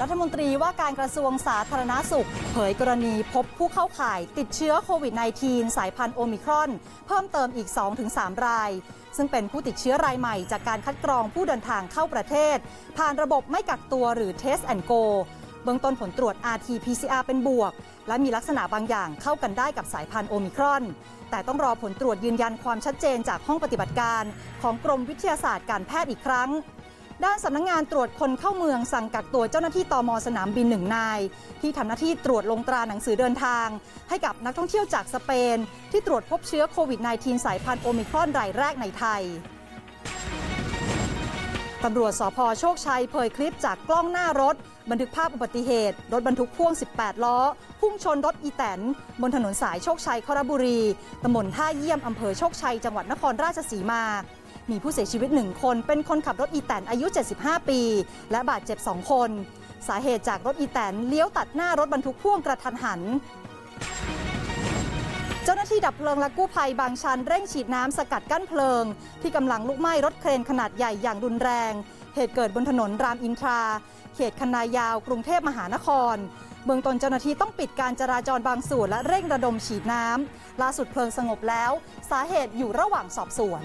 รัฐมนตรีว่าการกระทรวงสาธารณาสุข เผยกรณีพบผู้เข้าข่ายติดเชื้อโควิด -19 สายพันธุ์โอมิครอน เพิ่มเติมอีก 2-3 ราย ซึ่งเป็นผู้ติดเชื้อรายใหม่จากการคัดกรองผู้เดินทางเข้าประเทศ ผ่านระบบไม่กักตัวหรือ Test and Go เบื้องต้นผลตรวจ RT-PCR เป็นบวก และมีลักษณะบางอย่างเข้ากันได้กับสายพันธุ์โอมิครอน แต่ต้องรอผลตรวจยืนยันความชัดเจนจากห้องปฏิบัติการ ของกรมวิทยาศาสตร์การแพทย์อีกครั้ง ด้านสำนักงงานตรวจคนเข้าเมืองสั่งกักตัวเจ้าหน้าที่ตมสนามบินหนึ่งนาย ที่ทำหน้าที่ตรวจลงตราหนังสือเดินทาง ให้กับนักท่องเที่ยวจากสเปน ที่ตรวจพบเชื้อโควิด -19 สายพันธุ์โอมิครอนรายแรกในไทย ตำรวจสพโชคชัยเผยคลิปจากกล้องหน้ารถ บันทึกภาพอุบัติเหตุ รถบรรทุกพ่วง 18 ล้อ พุ่งชนรถอีแตน บนถนนสายโชคชัยครบุรีตำบลท่าเยี่ยมอำเภอโชคชัยจังหวัดนครราชสีมา มีผู้เสียชีวิตหนึ่งคน เป็นคนขับรถอีแตนอายุ 75 ปี และบาดเจ็บ 2 คน สาเหตุจากรถอีแตนเลี้ยวตัดหน้ารถบรรทุกพ่วงกระทันหัน นาที่ดับเพลิงและกู้ภัยบางชันเร่งฉีดน้ำสกัดกั้นเพลิง ที่กำลังลุกไหม้รถเครนขนาดใหญ่อย่างรุนแรง เหตุเกิดบนถนนรามอินทรา เขตคันนายาว กรุงเทพมหานคร เบื้องต้นเจ้าหน้าที่ต้องปิดการจราจรบางส่วนและเร่งระดมฉีดน้ำล่าสุดเพลิงสงบแล้ว สาเหตุอยู่ระหว่างสอบสวน